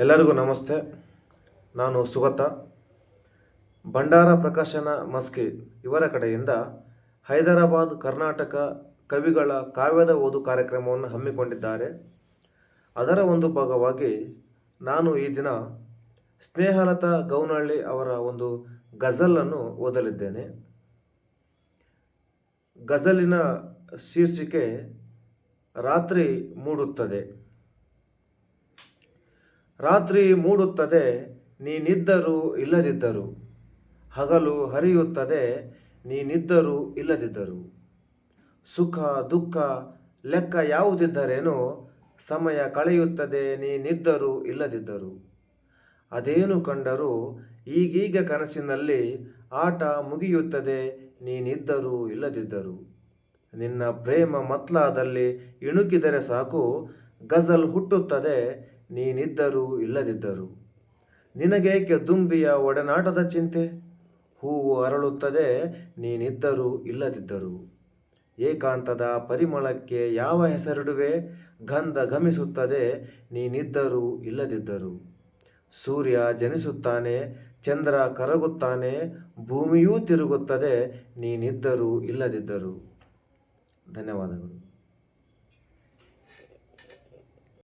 ಎಲ್ಲರಿಗೂ ನಮಸ್ತೆ. ನಾನು ಸುಗತ. ಭಂಡಾರ ಪ್ರಕಾಶನ ಮಸ್ಕಿ ಇವರ ಕಡೆಯಿಂದ ಹೈದರಾಬಾದ್ ಕರ್ನಾಟಕ ಕವಿಗಳ ಕಾವ್ಯದ ಓದು ಕಾರ್ಯಕ್ರಮವನ್ನು ಹಮ್ಮಿಕೊಂಡಿದ್ದಾರೆ. ಅದರ ಒಂದು ಭಾಗವಾಗಿ ನಾನು ಈ ದಿನ ಸ್ನೇಹಲತಾ ಗೌನಹಳ್ಳಿ ಅವರ ಒಂದು ಗಜಲನ್ನು ಓದಲಿದ್ದೇನೆ. ಗಜಲಿನ ಶೀರ್ಷಿಕೆ ರಾತ್ರಿ ಮೂಡುತ್ತದೆ. ರಾತ್ರಿ ಮೂಡುತ್ತದೆ, ನೀನಿದ್ದರೂ ಇಲ್ಲದಿದ್ದರು. ಹಗಲು ಹರಿಯುತ್ತದೆ, ನೀನಿದ್ದರೂ ಇಲ್ಲದಿದ್ದರು. ಸುಖ, ದುಃಖ, ಲೆಕ್ಕ ಯಾವುದಿದ್ದರೇನೋ? ಸಮಯ ಕಳೆಯುತ್ತದೆ, ನೀನಿದ್ದರೂ ಇಲ್ಲದಿದ್ದರು. ಅದೇನು ಕಂಡರೂ ಈಗೀಗ ಕನಸಿನಲ್ಲಿ ಆಟ ಮುಗಿಯುತ್ತದೆ, ನೀನಿದ್ದರೂ ಇಲ್ಲದಿದ್ದರು. ನಿನ್ನ ಪ್ರೇಮ ಮತ್ಲಾದಲ್ಲಿ ಇಣುಕಿದರೆ ಸಾಕು, ಗಜಲ್ ಹುಟ್ಟುತ್ತದೆ ನೀನಿದ್ದರೂ ಇಲ್ಲದಿದ್ದರೂ ನಿನಗೇಕೆ ದುಂಬಿಯ ಒಡನಾಟದ ಚಿಂತೆ? ಹೂವು ಅರಳುತ್ತದೆ, ನೀನಿದ್ದರೂ ಇಲ್ಲದಿದ್ದರೂ. ಏಕಾಂತದ ಪರಿಮಳಕ್ಕೆ ಯಾವ ಹೆಸರಿಡುವೆ? ಗಂಧ ಗಮಿಸುತ್ತದೆ ನೀನಿದ್ದರೂ ಇಲ್ಲದಿದ್ದರೂ. ಸೂರ್ಯ ಜನಿಸುತ್ತಾನೆ, ಚಂದ್ರ ಕರಗುತ್ತಾನೆ, ಭೂಮಿಯೂ ತಿರುಗುತ್ತದೆ, ನೀನಿದ್ದರೂ ಇಲ್ಲದಿದ್ದರೂ. ಧನ್ಯವಾದಗಳು.